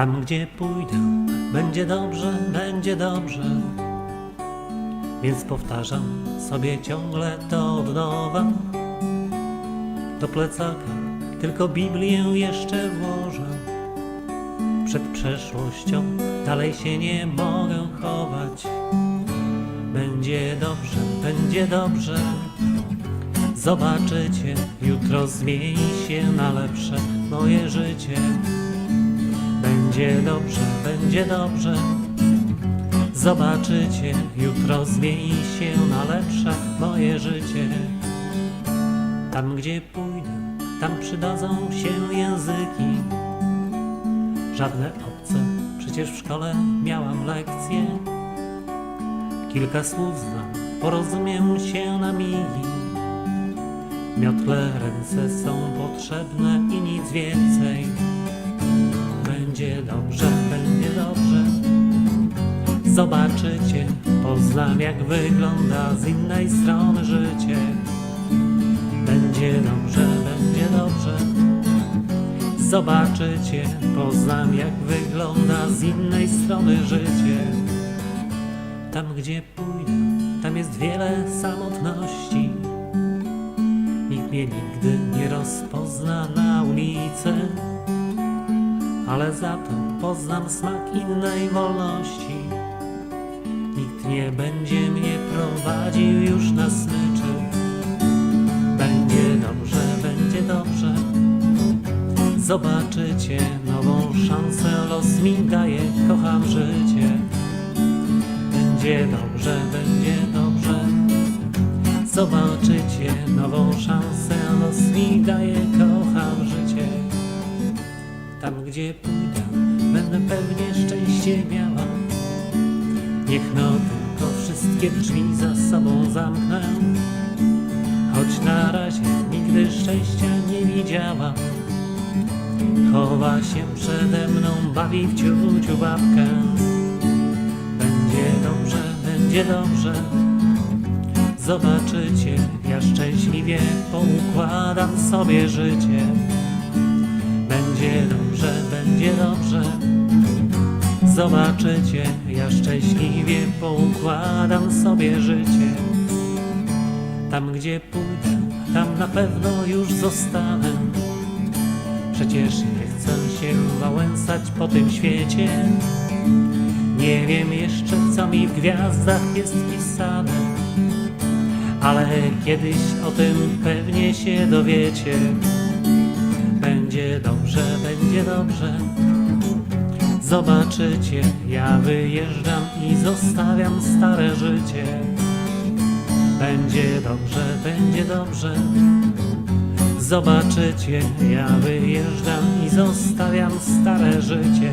Tam gdzie pójdę, będzie dobrze, będzie dobrze. Więc powtarzam sobie ciągle to od nowa. Do plecaka tylko Biblię jeszcze włożę. Przed przeszłością dalej się nie mogę chować. Będzie dobrze, będzie dobrze. Zobaczycie, jutro zmieni się na lepsze moje życie. Będzie dobrze, będzie dobrze. Zobaczycie, jutro zmieni się na lepsze moje życie. Tam gdzie pójdę, tam przydadzą się języki. Żadne obce, przecież w szkole miałam lekcje. Kilka słów znam, porozumiem się na migi. Miotle ręce są potrzebne i nic więcej. Będzie dobrze, będzie dobrze. Zobaczycie, poznam jak wygląda z innej strony życie. Będzie dobrze, będzie dobrze. Zobaczycie, poznam jak wygląda z innej strony życie. Tam gdzie pójdę, tam jest wiele samotności. Nikt mnie nigdy nie rozpozna na ulicy, ale za to poznam smak innej wolności. Nikt nie będzie mnie prowadził już na smyczy. Będzie dobrze, będzie dobrze. Zobaczycie nową szansę, los mi daje, kocham życie. Będzie dobrze, będzie dobrze. Zobaczycie nową szansę, los mi daje, gdzie pójdę, będę pewnie szczęście miała. Niech no tylko wszystkie drzwi za sobą zamknę. Choć na razie nigdy szczęścia nie widziała. Chowa się przede mną, bawi w ciuciu babkę. Będzie dobrze, będzie dobrze. Zobaczycie, ja szczęśliwie poukładam sobie życie. Zobaczycie, ja szczęśliwie poukładam sobie życie. Tam gdzie pójdę, tam na pewno już zostanę. Przecież nie chcę się wałęsać po tym świecie. Nie wiem jeszcze, co mi w gwiazdach jest pisane, ale kiedyś o tym pewnie się dowiecie. Będzie dobrze, będzie dobrze. Zobaczycie, ja wyjeżdżam i zostawiam stare życie. Będzie dobrze, będzie dobrze. Zobaczycie, ja wyjeżdżam i zostawiam stare życie.